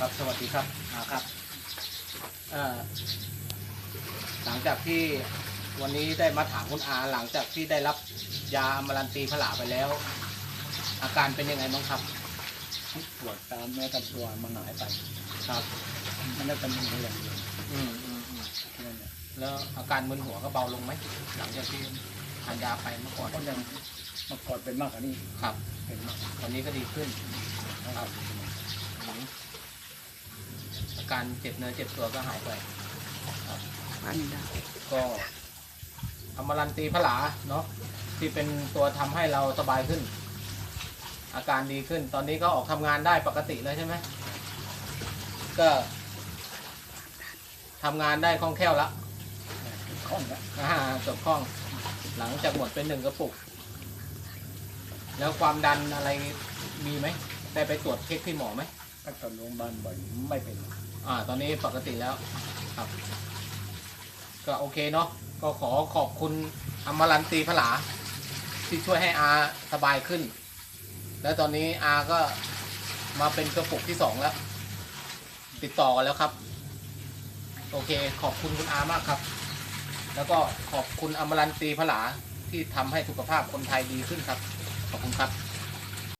ครับสวัสดีครับอาครับเอ่อหลังจากที่วันนี้ได้มาถามคุณอาหลังจากที่ได้รับยาอมรันตีผลาไปแล้ว อาการเป็นยังไงบ้างครับปวดตามเนื้อกับตัวมันหายไปครับ มันน่าจะมีอย่างเดียวอืมอืมอืมแค่นั้นแหละแล้วอาการมึนหัวก็เบาลงไหมหลังจากที่ทานยาไปเมื่อก่อนก็ยังเมื่อก่อนเป็นมากกว่านี้ครับ เป็นมากตอนนี้ก็ดีขึ้นครับอืมอา การเจ็บเนื้อเจ็บตัวก็หายไปอันดาก็อมรันตีผลาเนาะที่เป็นตัวทำให้เราสบายขึ้น อาการดีขึ้น ตอนนี้ก็ออกทำงานได้ปกติเลยใช่ไหมก็ทำงานได้คล่องแคล่วละคล่องแล้วอ่าเกือบคล่องหลังจากหมดเป็นหนึ่งกระปุก แล้วความดันอะไรมีไหม ได้ไปตรวจเช็คที่หมอไหมถ้าเกิดโรงพยาบาลบ่อยไม่เป็น อ่า ตอนนี้ปกติแล้วครับ ก็โอเคเนาะก็ขอขอบคุณอมรันตีผลาที่ช่วยให้อาสบายขึ้น แล้วตอนนี้อาก็มาเป็นกระปุกที่สองแล้ว ติดต่อกันแล้วครับ โอเค ขอบคุณคุณอามากครับ แล้วก็ขอบคุณอมรันตีผลาที่ทำให้สุขภาพคนไทยดีขึ้นครับ ขอบคุณครับ